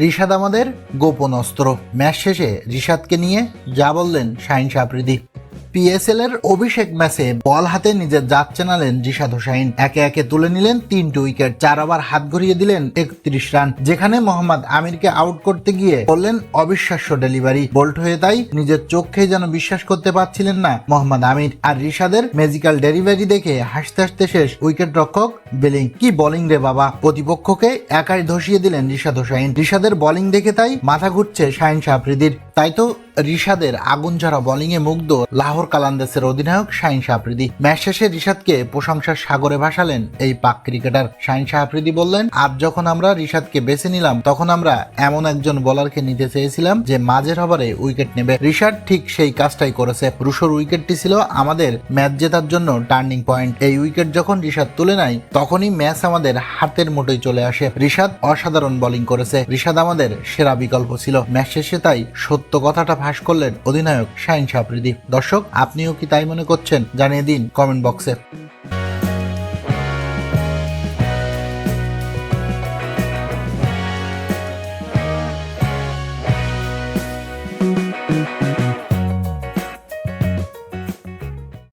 রিশাদ আমাদের গোপন অস্ত্র। ম্যাচ শেষে রিশাদকে নিয়ে যা বললেন শাহিন সাপ্রিদি পিএসএল এর অভিষেক ম্যাচে বল হাতে নিজের জাত চেনালেন রিশাদ হোসাইন। একে একে তুলে নিলেন তিনটি উইকেট, চার ওভার হাত ঘুরিয়ে দিলেন একত্রিশ রান, যেখানে মোহাম্মদ আমিরকে আউট করতে গিয়ে করলেন অবিশ্বাস্য ডেলিভারি। বোল্ট হয়ে তাই নিজের চোখে যেন বিশ্বাস করতে পারছিলেন না মোহাম্মদ আমির আর রিশাদের ম্যাজিক্যাল ডেলিভারি দেখে হাসতে হাসতে শেষ উইকেট রক্ষক বেলিং। কি বোলিং রে বাবা! প্রতিপক্ষকে একাই ধসিয়ে দিলেন রিশাদ হোসাইন। রিশাদের বোলিং দেখে তাই মাথা ঘুরছে শাহিন শাহফ্রিদির তাই তো রিশাদের আগুন ঝরা বোলিং এ মুগ্ধ লাহোর কালান্দাসের অধিনায়ক শাহিন শাহফ্রিদি ম্যাচ শেষে রিশাদকে প্রশংসার সাগরে ভাসালেন এই পাক ক্রিকেটার। শাহিন শাহফ্রিদি বললেন, আজ যখন আমরা রিশাদকে বেছে নিলাম, তখন আমরা এমন একজন বোলারকে নিতে চেয়েছিলাম যে মাঝের ওভারে উইকেট নেবে। রিশাদ ঠিক সেই কাজটাই করেছে। রুশোর উইকেটটি ছিল আমাদের ম্যাচ জেতার জন্য টার্নিং পয়েন্ট এই উইকেট যখন রিশাদ তুলে নেয়, তখনই ম্যাচ আমাদের হাতের মুঠোয় চলে আসে। রিশাদ অসাধারণ বোলিং করেছে। রিশাদ আমাদের সেরা বিকল্প ছিল। ম্যাচ শেষে তাই সত্য কথাটা ফাঁস করলেন অধিনায়ক শাহিন সাপ্রিদি দর্শক, আপনিও কি তাই মনে করছেন? জানিয়ে দিন কমেন্ট বক্সে।